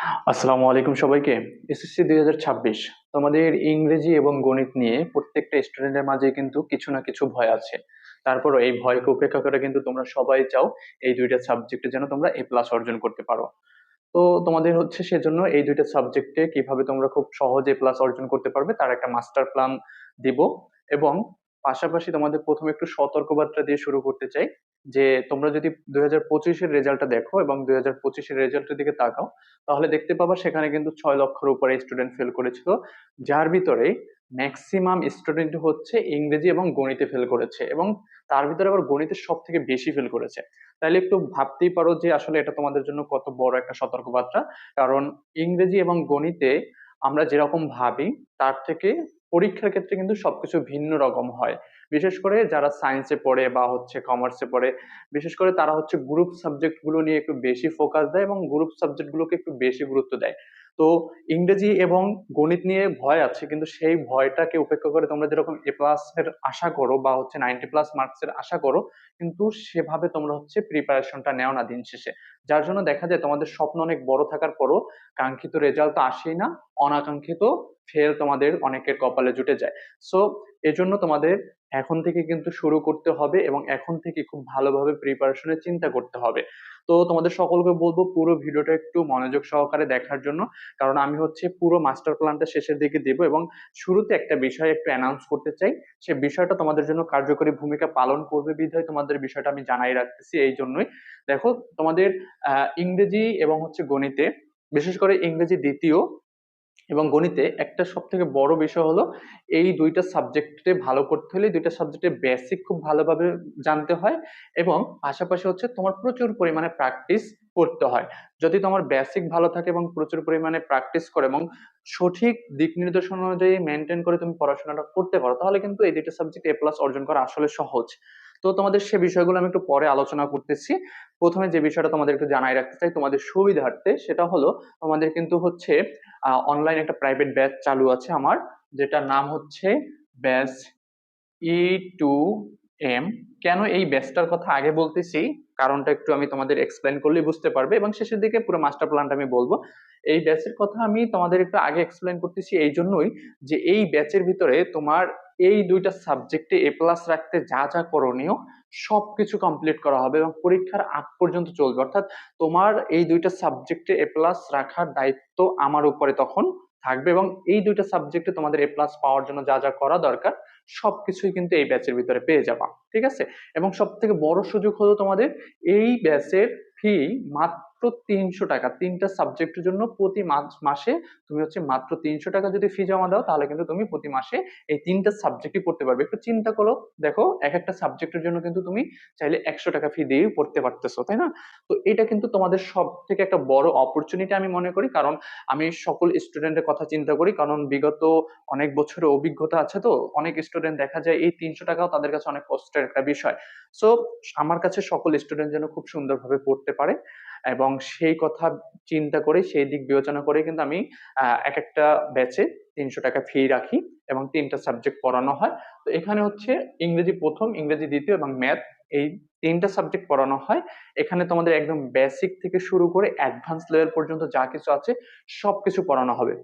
আসসালামু আলাইকুম সবাইকে। এসএসসি দুই হাজার ছাব্বিশ। তোমাদের ইংরেজি এবং গণিত নিয়ে প্রত্যেকটা স্টুডেন্টের মাঝে কিন্তু কিছু না কিছু ভয় আছে। তারপরও এই ভয়কে উপেক্ষা করে কিন্তু তোমরা সবাই চাও এই দুইটা সাবজেক্টে যেন তোমরা এ প্লাস অর্জন করতে পারো। তো তোমাদের হচ্ছে সেজন্য এই দুইটা সাবজেক্টে কীভাবে তোমরা খুব সহজে প্লাস অর্জন করতে পারবে তার একটা মাস্টার প্ল্যান দিব। এবং পাশাপাশি তোমাদের প্রথমে একটু সতর্কবার্তা দিয়ে শুরু করতে চাই। যে তোমরা যদি দুই হাজার পঁচিশের রেজাল্টটা দেখো এবং দুই হাজার পঁচিশের রেজাল্টের দিকে তাকাও, তাহলে দেখতে পাবা সেখানে কিন্তু ছয় লক্ষের উপরে স্টুডেন্ট ফেল করেছিল, যার ভিতরে ম্যাক্সিমাম স্টুডেন্ট হচ্ছে ইংরেজি এবং গণিতে ফেল করেছে এবং তার ভিতরে আবার গণিতে সব থেকে বেশি ফেল করেছে। তাহলে একটু ভাবতেই পারো যে আসলে এটা তোমাদের জন্য কত বড় একটা সতর্কবার্তা, কারণ ইংরেজি এবং গণিতে আমরা যেরকম ভাবি, তার থেকে পরীক্ষার ক্ষেত্রে কিন্তু সবকিছু ভিন্ন রকম হয়। বিশেষ করে যারা সায়েন্সে পড়ে বা হচ্ছে কমার্সে পড়ে, বিশেষ করে তারা হচ্ছে গ্রুপ সাবজেক্টগুলো নিয়ে একটু বেশি ফোকাস দেয় এবং গ্রুপ সাবজেক্ট গুলোকে একটু বেশি গুরুত্ব দেয়। তো ইংরেজি এবং গণিত নিয়ে ভয় আছে, কিন্তু সেই ভয়টাকে উপেক্ষা করে তোমরা যেরকম এ প্লাস এর আশা করো বা হচ্ছে নাইনটি প্লাস মার্কস এর আশা করো, কিন্তু সেভাবে তোমরা হচ্ছে প্রিপারেশনটা নেও না দিন শেষে। যার জন্য দেখা যায় তোমাদের স্বপ্ন অনেক বড় থাকার পরও কাঙ্ক্ষিত রেজাল্ট তো আসেই না অনাকাঙ্ক্ষিত ফেল তোমাদের অনেকের কপালে জুটে যায়। সো এজন্য তোমাদের এখন থেকে কিন্তু শুরু করতে হবে এবং এখন থেকে খুব ভালোভাবে প্রিপারেশনের চিন্তা করতে হবে। তো তোমাদের সকলকে বলব পুরো ভিডিওটা একটু মনোযোগ সহকারে দেখার জন্য, কারণ আমি হচ্ছে পুরো মাস্টার প্ল্যানটা শেষের দিকে দেব এবং শুরুতে একটা বিষয় একটু অ্যানাউন্স করতে চাই। সে বিষয়টা তোমাদের জন্য কার্যকরী ভূমিকা পালন করবে বিধায় তোমাদের বিষয়টা আমি জানাই রাখতেছি এই জন্যই। দেখো, তোমাদের ইংরেজি এবং হচ্ছে গণিতে, বিশেষ করে ইংরেজি দ্বিতীয় এবং গণিতে একটা সব থেকে বড় বিষয় হলো এই দুইটা সাবজেক্টে ভালো করতে হলে দুইটা সাবজেক্টের বেসিক খুব ভালোভাবে জানতে হয় এবং পাশাপাশি হচ্ছে তোমার প্রচুর পরিমাণে প্র্যাকটিস করতে হয়। যদি তোমার বেসিক ভালো থাকে এবং প্রচুর পরিমাণে প্র্যাকটিস করে এবং সঠিক দিক নির্দেশনা অনুযায়ী মেনটেন করে তুমি পড়াশোনাটা করতে পারো, তাহলে কিন্তু এই দুইটা সাবজেক্ট এ প্লাস অর্জন করা আসলে সহজ। তো তোমাদের সে বিষয়গুলো আমি একটু পরে আলোচনা করতেছি। প্রথমে যে বিষয়টা তোমাদের একটু জানাই রাখতে চাই, তোমাদের সুবিধার্থে, সেটা হলো তোমাদের কিন্তু হচ্ছে অনলাইন একটা প্রাইভেট ব্যাচ চালু আছে আমার যেটা নাম হচ্ছে ব্যাচ ই টু এম কেন এই ব্যাচটার কথা আগে বলতেছি? কারণটা একটু আমি তোমাদের এক্সপ্লেন করলেই বুঝতে পারবে এবং শেষের দিকে পুরো মাস্টার প্ল্যানটা আমি বলব। এই ব্যাচের কথা আমি তোমাদের একটু আগে এক্সপ্লেন করতেছি এই জন্যই যে এই ব্যাচের ভিতরে তোমার এই দুইটা সাবজেক্টে এ প্লাস রাখতে যা যা করণীয় সব কিছু কমপ্লিট করা হবে এবং পরীক্ষার আগ পর্যন্ত চলবে। অর্থাৎ তোমার এই দুইটা সাবজেক্টে এ প্লাস রাখার দায়িত্ব আমার উপরে তখন থাকবে এবং এই দুইটা সাবজেক্টে তোমাদের এ প্লাস পাওয়ার জন্য যা যা করা দরকার সব কিছুই কিন্তু এই ব্যাচের ভিতরে পেয়ে যাবা, ঠিক আছে? এবং সব থেকে বড় সুযোগ হলো তোমাদের এই ব্যাচের ফি মাত্র মাত্র তিনশো টাকা। তিনটা সাবজেক্টের জন্য প্রতি মাসে তুমি হচ্ছে মাত্র তিনশো টাকা যদি ফি জমা দাও, তাহলে কিন্তু তুমি প্রতি মাসে এই তিনটা সাবজেক্টই পড়তে পারবে। একটু চিন্তা করো, দেখো, এক একটা সাবজেক্টের জন্য কিন্তু তুমি চাইলে একশো টাকা ফি দিয়েই পড়তে পারতেছো, তাই না? তো এটা কিন্তু তোমাদের সব থেকে একটা বড় অপরচুনিটি আমি মনে করি, কারণ আমি সকল স্টুডেন্টের কথা চিন্তা করি, কারণ বিগত অনেক বছরের অভিজ্ঞতা আছে তো, অনেক স্টুডেন্ট দেখা যায় এই তিনশো টাকাও তাদের কাছে অনেক কষ্টের একটা বিষয়। সো আমার কাছে সকল স্টুডেন্ট যেন খুব সুন্দরভাবে পড়তে পারে। এবং সেই কথা চিন্তা করে সেই দিক বিবেচনা করে কিন্তু আমি এক একটা ব্যাচে তিনশো টাকা ফি রাখি এবং তিনটা সাবজেক্ট পড়ানো হয়। তো এখানে হচ্ছে ইংরেজি প্রথম, ইংরেজি দ্বিতীয় এবং ম্যাথ এই তিনটা সাবজেক্ট পড়ানো হয়। এখানে তোমাদের একদম বেসিক থেকে শুরু করে অ্যাডভান্স লেভেল পর্যন্ত যা কিছু আছে সব কিছু পড়ানো হবে।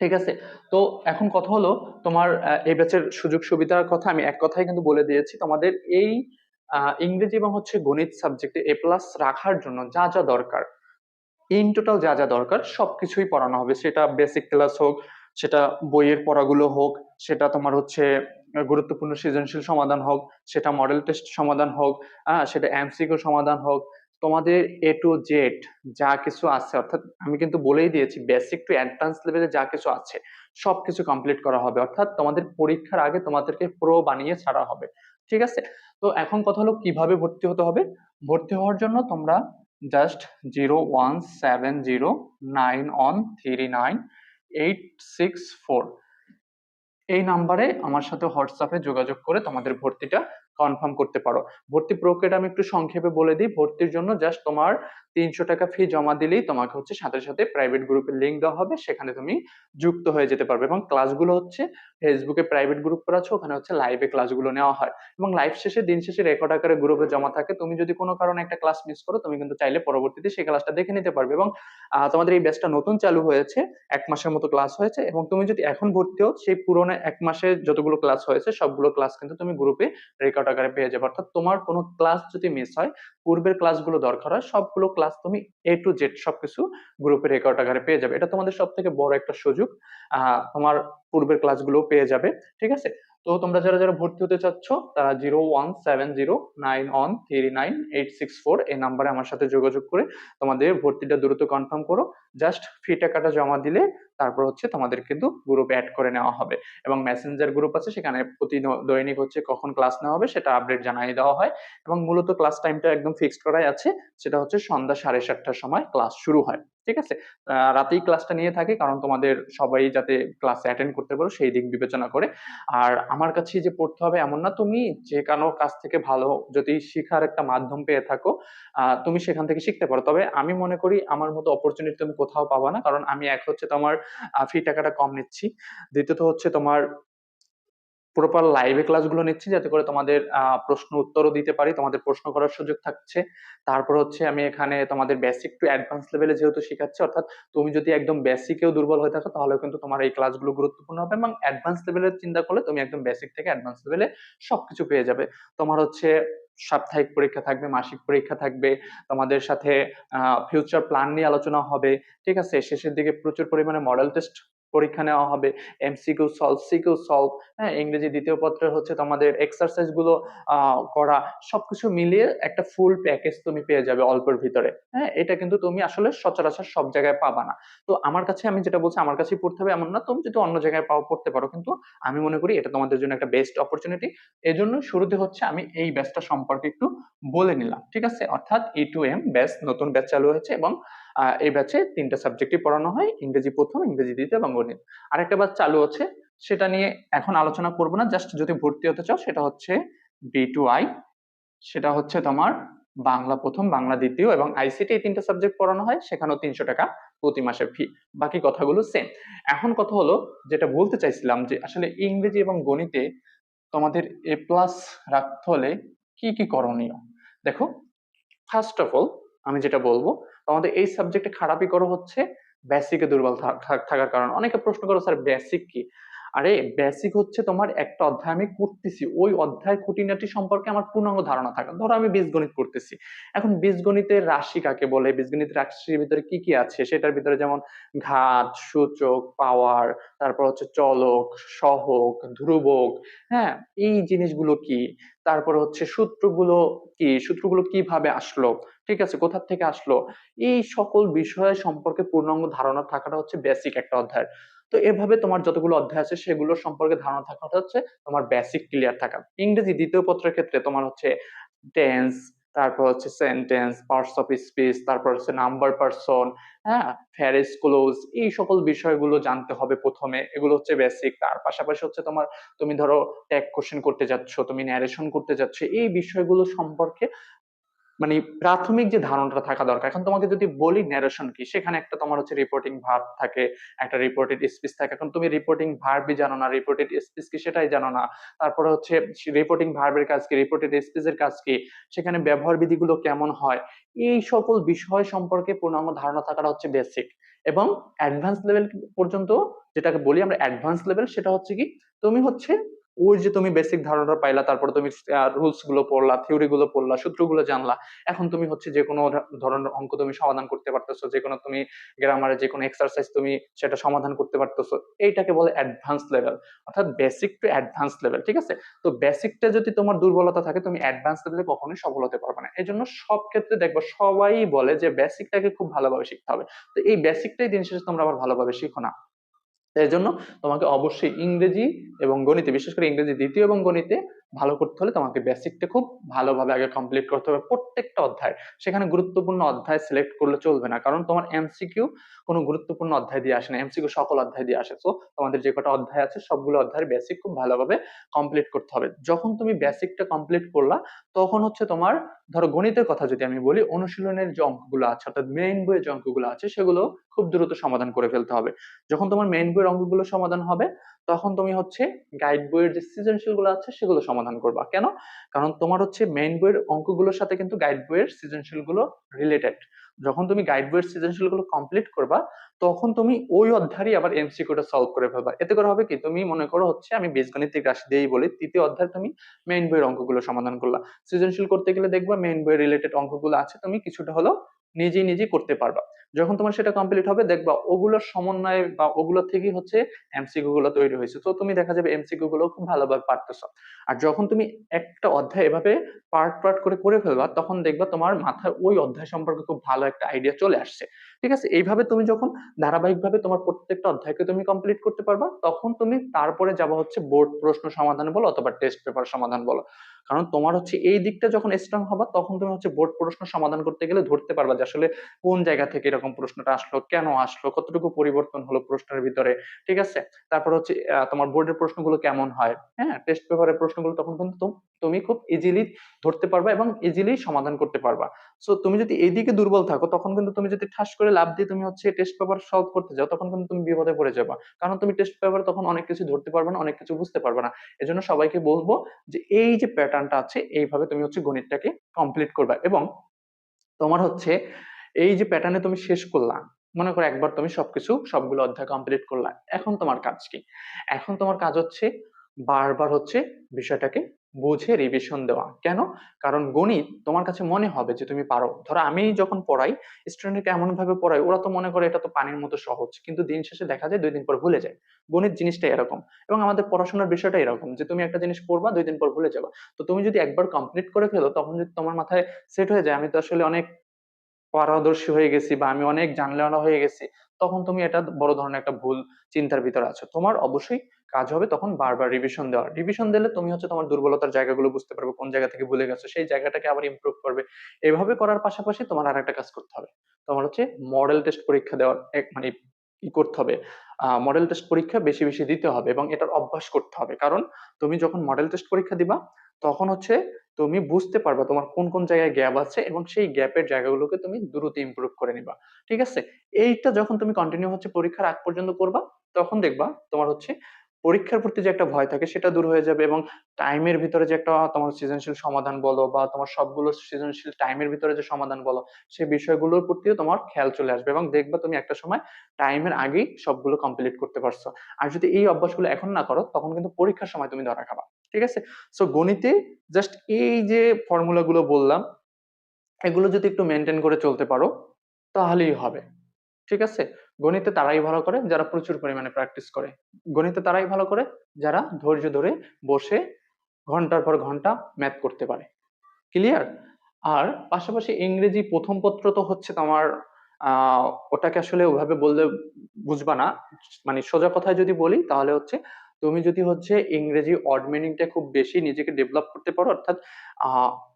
ঠিক আছে? তো এখন কথা হলো তোমার এই ব্যাচের সুযোগ সুবিধার কথা আমি এক কথাই কিন্তু বলে দিয়েছি। তোমাদের এই ইংরেজি এবং হচ্ছে গণিত সাবজেক্টে এ প্লাস রাখার জন্য যা যা দরকার ইন টোটাল যা যা দরকার সবকিছুই পড়ানো হবে। সেটা বেসিক ক্লাস হোক, সেটা বইয়ের পড়াগুলো হোক, সেটা তোমার হচ্ছে গুরুত্বপূর্ণ সৃজনশীল সমাধান হোক, সেটা মডেল টেস্ট সমাধান হোক হ্যাঁ সেটা এমসিকিউ সমাধান হোক, তোমাদের এ টু জেড যা কিছু আছে, অর্থাৎ আমি কিন্তু বলেই দিয়েছি বেসিক টু অ্যাডভান্স লেভেলে যা কিছু আছে, সবকিছু কমপ্লিট করা হবে। অর্থাৎ তোমাদের পরীক্ষার আগে তোমাদেরকে প্রো বানিয়ে ছাড়া হবে। ঠিক আছে? তো এখন কথা হলো কীভাবে ভর্তি হতে হবে? ভর্তি হওয়ার জন্য তোমরা just zero one seven zero nine one three nine eight six four এই নাম্বারে আমার সাথে হোয়াটসঅ্যাপে যোগাযোগ করে তোমাদের ভর্তিটা কনফার্ম করতে পারো। ভর্তি প্রক্রিয়াটা আমি একটু সংক্ষেপে বলে দিই। ভর্তির জন্য জাস্ট তোমার তিনশো টাকা ফি জমা দিলেই তোমাকে হচ্ছে সাথে সাথে প্রাইভেট গ্রুপের লিঙ্ক দেওয়া হবে, সেখানে তুমি যুক্ত হয়ে যেতে পারবে এবং ক্লাসগুলো হচ্ছে ফেসবুকে প্রাইভেট গ্রুপ করা আছে, ওখানে হচ্ছে লাইভে ক্লাসগুলো নেওয়া হয় এবং লাইভ শেষে দিন শেষে রেকর্ড আকারে গ্রুপে জমা থাকে। তুমি যদি কোনো কারণে একটা ক্লাস মিস করো, তুমি কিন্তু চাইলে পরবর্তীতে সেই ক্লাসটা দেখে নিতে পারবে এবং তোমাদের এই ব্যাচটা নতুন চালু হয়েছে, এক মাসের মতো ক্লাস হয়েছে এবং তুমি যদি এখন ভর্তি হও, সেই পুরোনো এক মাসে যতগুলো ক্লাস হয়েছে, সবগুলো ক্লাস কিন্তু তুমি গ্রুপে রেকর্ড আকারে পেয়ে যাবে। অর্থাৎ তোমার কোনো ক্লাস যদি মিস হয়, পূর্বের ক্লাসগুলো দরকার হয়, সবগুলো ক্লাস তুমি এ টু জেড সবকিছু গ্রুপের রেকর্ড আকারে পেয়ে যাবে। এটা তোমাদের সব থেকে বড় একটা সুযোগ। তোমার পূর্বের ক্লাসগুলো পেয়ে যাবে, ঠিক আছে? তো তোমরা যারা যারা ভর্তি হতে চাচ্ছ, তারা zero one seven zero nine one three nine eight six four এই নাম্বারে আমার সাথে যোগাযোগ করে তোমাদের ভর্তিটা দ্রুত কনফার্ম করো। জাস্ট ফি টাকাটা জমা দিলে তারপর হচ্ছে তোমাদের কিন্তু গ্রুপে অ্যাড করে নেওয়া হবে। এবং মেসেঞ্জার গ্রুপ আছে, সেখানে প্রতি দৈনিক হচ্ছে কখন ক্লাস নেওয়া হবে সেটা আপডেট জানিয়ে দেওয়া হয়। এবং মূলত ক্লাস টাইমটা একদম ফিক্সড করাই আছে, সেটা হচ্ছে সন্ধ্যা সাড়ে সাতটার সময় ক্লাস শুরু হয়, ঠিক আছে? রাতেই ক্লাসটা নিয়ে থাকি, কারণ তোমাদের সবাই যাতে ক্লাসে অ্যাটেন্ড করতে পারো সেই দিক বিবেচনা করে। আর আমার কাছে যে পড়তে হবে এমন না, তুমি যে কোনো কাছ থেকে ভালো যদি শেখার একটা মাধ্যম পেয়ে থাকো তুমি সেখান থেকে শিখতে পারো। তবে আমি মনে করি আমার মতো অপরচুনিটি তুমি কোথাও পাবা না। কারণ আমি এক হচ্ছে তোমার ফি টাকাটা কম নিচ্ছি। দ্বিতীয়ত হচ্ছে তোমার প্রপার লাইভে ক্লাসগুলো নিচ্ছি যাতে করে তোমাদের প্রশ্ন উত্তরও দিতে পারি, তোমাদের প্রশ্ন করার সুযোগ থাকছে। তারপর হচ্ছে আমি এখানে তোমাদের বেসিক টু অ্যাডভান্স লেভেলে যেহেতু শেখাচ্ছি, অর্থাৎ তুমি যদি একদম বেসিকেও দুর্বল হয়ে থাকো তাহলে কিন্তু তোমার এই ক্লাসগুলো গুরুত্বপূর্ণ হবে এবং অ্যাডভান্স লেভেলের চিন্তা করলে তুমি একদম বেসিক থেকে অ্যাডভান্স লেভেলে সবকিছু পেয়ে যাবে। তোমার হচ্ছে সাপ্তাহিক পরীক্ষা থাকবে, মাসিক পরীক্ষা থাকবে, তোমাদের সাথে ফিউচার প্ল্যান নিয়ে আলোচনা হবে, ঠিক আছে? শেষের দিকে প্রচুর পরিমাণে মডেল টেস্ট পরীক্ষা নেওয়া হবে। এমসিকিউ সলভ সিকিউ সলভ হ্যাঁ ইংরেজি দ্বিতীয় পত্রের হচ্ছে তোমাদের এক্সারসাইজগুলো করা, সবকিছু মিলিয়ে একটা ফুল প্যাকেজ তুমি পেয়ে যাবে অল্পের ভিতরে। হ্যাঁ এটা কিন্তু তুমি আসলে সচরাচর সব জায়গায় পাবা না। তো আমার কাছে, আমি যেটা বলছি, আমার কাছেই পড়তে হবে এমন না, তুমি যদি অন্য জায়গায় পাও, পড়তে পারো। কিন্তু আমি মনে করি এটা তোমাদের জন্য একটা বেস্ট অপরচুনিটি এজন্য শুরুতে হচ্ছে আমি এই ব্যাচটা সম্পর্কে একটু বলে নিলাম। ঠিক আছে? অর্থাৎ ই টু এম ব্যাচ নতুন ব্যাচ চালু হয়েছে এবং এই ব্যাচে তিনটা সাবজেক্টই পড়ানো হয়, ইংরেজি প্রথম, ইংরেজি দ্বিতীয় এবং গণিত। আরেকটা ব্যাচ চালু আছে, সেটা নিয়ে এখন আলোচনা করব না জাস্ট যদি ভর্তি হতে চাও, সেটা হচ্ছে বি টু আই সেটা হচ্ছে তোমার বাংলা প্রথম, বাংলা দ্বিতীয় এবং আইসিটি এই তিনটা সাবজেক্ট পড়ানো হয়, সেখানেও তিনশো টাকা প্রতি মাসের ফি বাকি কথাগুলো সেম এখন কথা হলো, যেটা বলতে চাইছিলাম যে আসলে ইংরেজি এবং গণিতে তোমাদের এ প্লাস রাখতে হলে কি কি করণীয়? দেখো ফার্স্ট অফ অল আমি যেটা বলব তোমাদের এই সাবজেক্টে খারাপই করো হচ্ছে বেসিকে দুর্বল থাকার কারণ। অনেকে প্রশ্ন করো, স্যার বেসিক কি? আরে বেসিক হচ্ছে তোমার একটা অধ্যায় আমি করতেছি। ওই অধ্যায় খুঁটিনাটি সম্পর্কে আমার পূর্ণাঙ্গ ধারণা থাকা। ধরো আমি বীজগণিত করতেছি। এখন বীজগণিতের রাশি কাকে বলে? বীজগণিত রাশির ভিতরে কি কি আছে? সেটার ভিতরে যেমন ঘাত, সূচক পাওয়ার তারপর হচ্ছে চলক, সহক, ধ্রুবক হ্যাঁ এই জিনিসগুলো কি? তারপর হচ্ছে সূত্রগুলো কি? সূত্রগুলো কীভাবে আসলো? ঠিক আছে কোথা থেকে আসলো? এই সকল বিষয় সম্পর্কে পূর্ণাঙ্গ ধারণা থাকাটা হচ্ছে বেসিক একটা অধ্যায়। তো এভাবে তোমার যতগুলো অধ্যায় আছে সেগুলো সম্পর্কে ধারণা থাকাটা হচ্ছে তোমার বেসিক ক্লিয়ার থাকা। ইংরেজি দ্বিতীয় পত্রের ক্ষেত্রে তোমার হচ্ছে টেন্স তারপর হচ্ছে সেন্টেন্স পার্টস অফ স্পিচ তারপর হচ্ছে নাম্বার পারসন হ্যাঁ? ফ্যারেস ক্লোজ এই সকল বিষয়গুলো জানতে হবে প্রথমে। এগুলো হচ্ছে বেসিক তার পাশাপাশি হচ্ছে তোমার, তুমি ধরো ট্যাগ কোশ্চেন করতে যাচ্ছ, তুমি ন্যারেশন করতে যাচ্ছ, এই বিষয়গুলো সম্পর্কে মানে প্রাথমিক যে ধারণাটা থাকা দরকার, এখন তোমাকে যদি বলি ন্যারেশন কি, সেখানে একটা তোমার হচ্ছে রিপোর্টিং ভার্ব থাকে, একটা রিপোর্টেড স্পিচ থাকে। এখন তুমি রিপোর্টিং ভার্বই জানো না রিপোর্টেড স্পিচ কি সেটাই জানো না। তারপরে হচ্ছে রিপোর্টিং ভার্বের কাজ কি রিপোর্টেড স্পিচের কাজ কি, সেখানে ব্যবহার বিধিগুলো কেমন হয়, এই সকল বিষয় সম্পর্কে পূর্ণাঙ্গ ধারণা থাকাটা হচ্ছে বেসিক এবং অ্যাডভান্স লেভেল পর্যন্ত যেটাকে বলি আমরা অ্যাডভান্স লেভেল সেটা হচ্ছে কি, তুমি হচ্ছে ওই যে তুমি বেসিক ধারণা পাইলা, তারপরে তুমি রুলসগুলো পড়লা থিওরি গুলো পড়লা, সূত্রগুলো জানলা, এখন তুমি হচ্ছে যে কোনো ধরনের অঙ্ক তুমি সমাধান করতে পারতেছো, যে কোনো তুমি গ্রামারে যে কোনো এক্সারসাইজ তুমি সেটা সমাধান করতে পারতেছো, এইটাকে বলে অ্যাডভান্স লেভেল অর্থাৎ বেসিক টু অ্যাডভান্স লেভেল ঠিক আছে? তো বেসিকটা যদি তোমার দুর্বলতা থাকে, তুমি অ্যাডভান্স লেভেলে কখনোই সফল হতে পারবে না এই জন্য সব ক্ষেত্রে দেখব সবাই বলে যে বেসিকটাকে খুব ভালোভাবে শিখতে হবে, তো এই বেসিকটাই দিন শেষে তোমরা আবার ভালোভাবে শিখো না। এই জন্য তোমাকে অবশ্যই ইংরেজি এবং গণিতে বিশেষ করে ইংরেজি দ্বিতীয় এবং গণিতে ভালো করতে হলে তোমাকে বেসিকটা খুব ভালোভাবে আগে কমপ্লিট করতে হবে প্রত্যেকটা অধ্যায়। সেখানে গুরুত্বপূর্ণ অধ্যায় সিলেক্ট করলে চলবে না, কারণ তোমার এমসিকিউ কোনো গুরুত্বপূর্ণ অধ্যায় দিয়ে আসে না। এমসিকিউ সকল অধ্যায় দিয়ে আসে। তো তোমাদের যে কটা অধ্যায় আছে, সবগুলো অধ্যায়ের বেসিক খুব ভালোভাবে কমপ্লিট করতে হবে। যখন তুমি বেসিকটা কমপ্লিট করলা, তখন হচ্ছে তোমার, ধরো গণিতের কথা যদি আমি বলি, অনুশীলনের যে অঙ্কগুলো আছে, অর্থাৎ মেইন বইয়ের যে অঙ্কগুলো আছে, সেগুলো খুব দ্রুত সমাধান করে ফেলতে হবে। যখন তোমার মেইন বইয়ের অঙ্কগুলো সমাধান হবে তখন তুমি হচ্ছে গাইড বইয়ের যে সৃজনশীলগুলো আছে সেগুলো সমাধান করবা। কেন? কারণ তোমার হচ্ছে মেইন বইয়ের অঙ্কগুলোর সাথে কিন্তু গাইড বইয়ের সৃজনশীলগুলো রিলেটেড যখন তুমি গাইড বইয়ের সৃজনশীলগুলো কমপ্লিট করবা, তখন তুমি ওই অধ্যায়ই আবার এমসিকিউটা সলভ করে ফেলবা। এতে করে হবে কি? তুমি মনে করো হচ্ছে আমি বীজগণিতিক রাশি দিয়েই বলি, তৃতীয় অধ্যায় তুমি মেইন বইয়ের অঙ্কগুলো সমাধান করলা। সৃজনশীল করতে গেলে দেখবা মেইন বইয়ের রিলেটেড অঙ্কগুলো আছে, তুমি কিছুটা হলেও নিজেই নিজেই করতে পারবা। যখন তোমার সেটা কমপ্লিট হবে, দেখবা ওগুলোর সমন্বয়ে বা ওগুলো থেকেই হচ্ছে এমসিকিউ গুলো তৈরি হয়েছে। তো তুমি দেখা যাবে এমসিকিউ গুলো খুব ভালোভাবে পারতেছো। আর যখন তুমি একটা অধ্যায় এভাবে পার্ট পার্ট করে করে ফেলবা, তখন দেখবা তোমার মাথায় ওই অধ্যায় সম্পর্কে খুব ভালো একটা আইডিয়া চলে আসছে। ঠিক আছে? এইভাবে তুমি যখন ধারাবাহিকভাবে তোমার প্রত্যেকটা অধ্যায়কে তুমি কমপ্লিট করতে পারবা, তখন তুমি তারপরে যাবা হচ্ছে বোর্ড প্রশ্ন সমাধান বলো অথবা টেস্ট পেপার সমাধান বলো। কারণ তোমার হচ্ছে এই দিকটা যখন স্ট্রং হবা, তখন তুমি হচ্ছে বোর্ড প্রশ্ন সমাধান করতে গেলে ধরতে পারবা যে আসলে কোন জায়গা থেকে এরকম প্রশ্নটা আসলো, কেন আসলো, কতটুকু পরিবর্তন হলো প্রশ্নের ভিতরে, ঠিক আছে? তারপর হচ্ছে তোমার বোর্ডের প্রশ্নগুলো কেমন হয়? হ্যাঁ টেস্ট পেপারের প্রশ্নগুলো তখন কিন্তু তুমি খুব ইজিলি ধরতে পারবা এবং ইজিলি সমাধান করতে পারবা। সো তুমি যদি এইদিকে দুর্বল থাকো, তখন কিন্তু তুমি যদি ঠাস করে লাভ দিয়ে তুমি হচ্ছে টেস্ট পেপার সলভ করতে যাও, তখন কিন্তু তুমি বিপদে পড়ে যাবা। কারণ তুমি টেস্ট পেপার তখন অনেক কিছু ধরতে পারবে না, অনেক কিছু বুঝতে পারবে না। এজন্য সবাইকে বলব যে, এই যে প্যাটার্নটা আছে, এইভাবে তুমি হচ্ছে গণিতটাকে কমপ্লিট করবা এবং তোমার হচ্ছে এই যে প্যাটার্নে তুমি শেষ করলা, মনে করো একবার তুমি সবকিছু, সবগুলো অধ্যায় কমপ্লিট করলা, এখন তোমার কাজ কি? এখন তোমার কাজ হচ্ছে বারবার হচ্ছে বিষয়টাকে বুঝে রিভিশন দেওয়া। কেন? কারণ গণিত তোমার কাছে মনে হবে যে তুমি পারো। ধরো আমি যখন পড়াই স্টুডেন্টকে এমন ভাবে পড়াই, ওরা তো মনে করে এটা তো পানির মতো সহজ। কিন্তু দিন শেষে দেখা যায় দুই দিন পর ভুলে যায়। গণিত জিনিসটা এরকম। এবং আমাদের পড়াশোনার বিষয়টা এরকম যে তুমি একটা জিনিস পড়বা, দুই দিন পর ভুলে যাবা। তো তুমি যদি একবার কমপ্লিট করে ফেলো, তখন যদি তোমার মাথায় সেট হয়ে যায়, আমি তো আসলে অনেক পারদর্শী হয়ে গেছি বা আমি অনেক জানলেওয়ালা হয়ে গেছি, তখন তুমি এটা বড় ধরনের একটা ভুল চিন্তার ভিতরে আছো। তোমার অবশ্যই কাজ হবে, তখন বারবার রিভিশন দেওয়া। রিভিশন দিলে তুমি হচ্ছে তোমার দুর্বলতার জায়গাগুলো বুঝতে পারবে, কোন জায়গা থেকে ভুলে গেছো, সেই জায়গাটাকে আবার ইমপ্রুভ করবে। এভাবে করার পাশাপাশি তোমার আর একটা কাজ করতে হবে। তোমার হচ্ছে মডেল টেস্ট পরীক্ষা দেওয়ার এক মানে কি করতে হবে। মডেল টেস্ট পরীক্ষা বেশি বেশি দিতে হবে এবং এটার অভ্যাস করতে হবে। কারণ তুমি যখন মডেল টেস্ট পরীক্ষা দিবা, তখন হচ্ছে তুমি বুঝতে পারবা তোমার কোন কোন জায়গায় গ্যাপ আছে এবং সেই গ্যাপের জায়গাগুলোকে তুমি দ্রুত ইমপ্রুভ করে নিবা। ঠিক আছে? এইটা যখন তুমি কন্টিনিউ হচ্ছে পরীক্ষার আগ পর্যন্ত করবা, তখন দেখবা তোমার হচ্ছে পরীক্ষার প্রতি যে একটা ভয় থাকে সেটা দূর হয়ে যাবে এবং টাইমের ভিতরে যে একটা তোমার সৃজনশীল সমাধান বলো বা তোমার সবগুলো সৃজনশীল টাইমের ভিতরে যে সমাধান বলো, সেই বিষয়গুলোর প্রতিও তোমার খেয়াল চলে আসবে এবং দেখবা তুমি একটা সময় টাইমের আগেই সবগুলো কমপ্লিট করতে পারছ। আর যদি এই অভ্যাসগুলো এখন না করো, তখন কিন্তু পরীক্ষার সময় তুমি ধরা খাবা, ঠিক আছে? সো গণিতে জাস্ট এই যে ফর্মুলাগুলো বললাম, এগুলো যদি একটু মেনটেন করে চলতে পারো, তাহলেই হবে, ঠিক আছে? গণিতে তারাই ভালো করে, যারা প্রচুর পরিমাণে প্র্যাকটিস করে। গণিতে তারাই ভালো করে, যারা ধৈর্য ধরে বসে ঘণ্টার পর ঘণ্টা ম্যাথ করতে পারে। ক্লিয়ার আর পাশাপাশি ইংরেজি প্রথম পত্র তো হচ্ছে তোমার ওটাকে আসলে ওভাবে বললে বুঝবা না। মানে সোজা কথায় যদি বলি, তাহলে হচ্ছে তুমি যদি হচ্ছে ইংরেজি অড মিনিংটা খুব বেশি নিজেকে ডেভেলপ করতে পারো, অর্থাৎ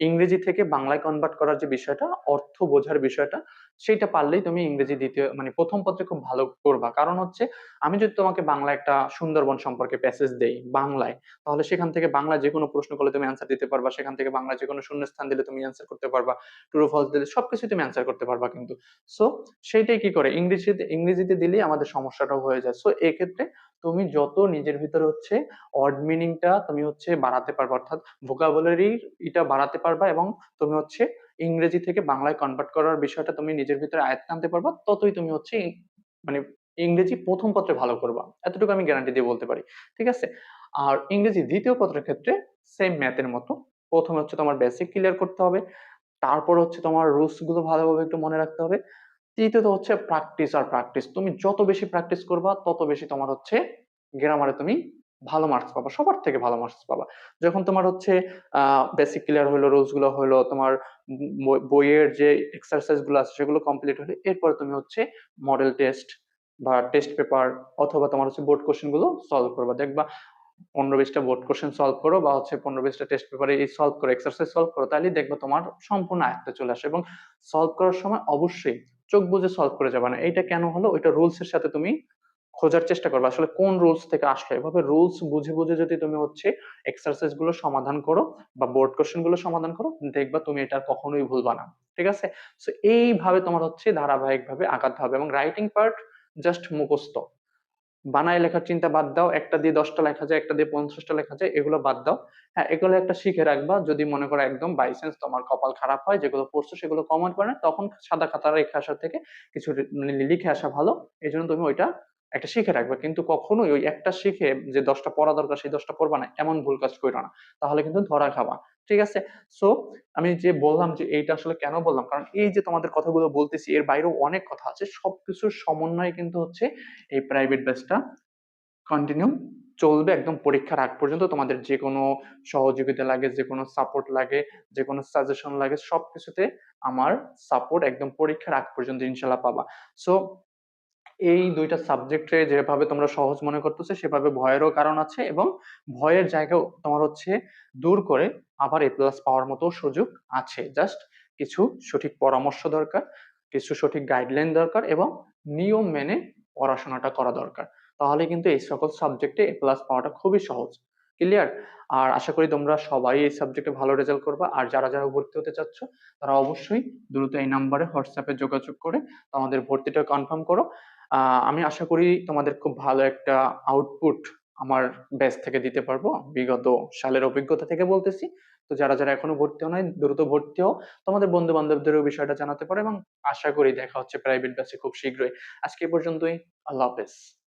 ইংরেজি থেকে বাংলায় কনভার্ট করার যে বিষয়টা, অর্থ বোঝার বিষয়টা সেইটা পারলেই তুমি ইংরেজি দ্বিতীয় মানে প্রথম পত্রে খুব ভালো করবা। কারণ হচ্ছে, আমি যদি তোমাকে বাংলা একটা সুন্দরবন সম্পর্কে প্যাসেজ দেই, বাংলায়, তাহলে সেখান থেকে বাংলা যে কোনো প্রশ্ন করলে তুমি অ্যান্সার দিতে পারবা, সেখান থেকে বাংলা যে কোনো শূন্যস্থান দিলে তুমি অ্যান্সার করতে পারবা ট্রু ফলস দিলে সবকিছু তুমি অ্যান্সার করতে পারবা কিন্তু। সো সেইটাই কি করে? ইংরেজিতে ইংরেজিতে দিলেই আমাদের সমস্যাটাও হয়ে যায়। সো এক্ষেত্রে তুমি যত নিজের ভিতরে হচ্ছে অড মিনিংটা তুমি হচ্ছে বাড়াতে পারবা, অর্থাৎ ভোকাবুলারি এটা বাড়াতে পারবা এবং তুমি হচ্ছে ইংরেজি থেকে বাংলায় কনভার্ট করার বিষয়টা তুমি নিজের ভিতরে আয়ত্ত আনতে পারবা, ততই তুমি হচ্ছে মানে ইংরেজি প্রথম পত্রে ভালো করবা। এতটুকু আমি গ্যারান্টি দিয়ে বলতে পারি, ঠিক আছে? আর ইংরেজি দ্বিতীয় পত্রের ক্ষেত্রে সেম ম্যাথের মতো। প্রথমে হচ্ছে তোমার বেসিক ক্লিয়ার করতে হবে, তারপর হচ্ছে তোমার রুলসগুলো ভালোভাবে একটু মনে রাখতে হবে। তৃতীয়ত হচ্ছে প্র্যাকটিস আর প্র্যাকটিস তুমি যত বেশি প্র্যাকটিস করবা, তত বেশি তোমার হচ্ছে গ্রামারে তুমি ভালো মার্কস পাবা, সবার থেকে ভালো মার্কস পাবা। যখন তোমার হচ্ছে বেসিক ক্লিয়ার হলো রুলসগুলো হলো তোমার বইয়ের যে এক্সারসাইজগুলো আছে, সেগুলো কমপ্লিট হলে এরপরে তুমি হচ্ছে মডেল টেস্ট বা টেস্ট পেপার অথবা তোমার হচ্ছে বোর্ড কোশ্চেনগুলো সলভ করবা। দেখবা পনেরো বিশটা বোর্ড কোশ্চেন সলভ করো বা হচ্ছে পনেরো বিশটা টেস্ট পেপারে এই সলভ করো এক্সারসাইজ সলভ করো তাহলে দেখবে তোমার সম্পূর্ণ আয়ত্তে চলে আসে এবং সলভ করার সময় অবশ্যই চোখ বুঝে সলভ করে যাবে না। এইটা কেন হলো? ওইটা রুলস এর সাথে তুমি খোঁজার চেষ্টা করবে। আসলে কোন রুলস থেকে আসলো? এভাবে রুলস বুঝে বুঝে যদি তুমি হচ্ছে এক্সারসাইজগুলো সমাধান করো বা বোর্ড কোশ্চেনগুলো সমাধান করো, দেখবা তুমি এটা কখনোই ভুলবা না। ঠিক আছে? সো এইভাবে তোমার হচ্ছে ধারাবাহিক ভাবে আগাতে হবে এবং রাইটিং পার্ট জাস্ট মুখস্থ। বানায় লেখার চিন্তা বাদ দাও, একটা দিয়ে দশটা লেখা যায়, একটা দিয়ে পঞ্চাশটা লেখা যায়, এগুলো বাদ দাও। হ্যাঁ এগুলো একটা শিখে রাখবা। যদি মনে করো একদম বাইসেন্স তোমার কপাল খারাপ হয়, যেগুলো পড়ছো সেগুলো কমন করে না তখন সাদা খাতা রেখে আসার থেকে কিছু মানে লিখে আসা ভালো। এই জন্য তুমি ওইটা একটা শিখে রাখবে। কিন্তু কখনোই ওই একটা শিখে যে দশটা পড়া দরকার, সেই দশটা পড়বা না। এমন ভুল কাজ করো না। তাহলে কিন্তু ধরা খাবা। ঠিক আছে? সো আমি যে বললাম যে এইটা আসলে কেন বললাম? কারণ এই যে তোমাদের কথাগুলো বলতেছি, এর বাইরেও অনেক কথা আছে। সবকিছুর সমন্বয়ে কিন্তু হচ্ছে এই প্রাইভেট ব্যাচটা কন্টিনিউ চলবে একদম পরীক্ষার আগ পর্যন্ত। তোমাদের যে কোনো সহযোগিতা লাগে যে কোনো সাপোর্ট লাগে যে কোনো সাজেশন লাগে, সবকিছুতে আমার সাপোর্ট একদম পরীক্ষার আগ পর্যন্ত ইনশাল্লাহ পাবা। সো এই দুইটা সাবজেক্টে যেভাবে তোমরা সহজ মনে করতেছো, সেভাবে ভয়েরও কারণ আছে এবং ভয়ের জায়গা তোমার হচ্ছে দূর করে আবার এ প্লাস পাওয়ার মতো সুযোগ আছে। জাস্ট কিছু সঠিক পরামর্শ দরকার, কিছু সঠিক গাইডলাইন দরকার এবং নিয়ম মেনে পড়াশোনাটা করা দরকার। তাহলে কিন্তু এই সকল সাবজেক্টে এ প্লাস পাওয়াটা খুবই সহজ। ক্লিয়ার আর আশা করি তোমরা সবাই এই সাবজেক্টে ভালো রেজাল্ট করবা। আর যারা যারা ভর্তি হতে চাচ্ছ, তারা অবশ্যই দ্রুত এই নাম্বারে হোয়াটসঅ্যাপে যোগাযোগ করে তোমাদের ভর্তিটা কনফার্ম করো। আমি আশা করি তোমাদের খুব ভালো একটা আউটপুট আমার ব্যাচ থেকে দিতে পারব। বিগত সালের অভিজ্ঞতা থেকে বলতেছি। তো যারা যারা এখনও ভর্তি হও নাই, দ্রুত ভর্তি হও। তোমাদের বন্ধু বান্ধবদেরও বিষয়টা জানাতে পারো এবং আশা করি দেখা হচ্ছে প্রাইভেট ব্যাচে খুব শীঘ্রই। আজকে পর্যন্তই। আল্লাহ হাফেজ।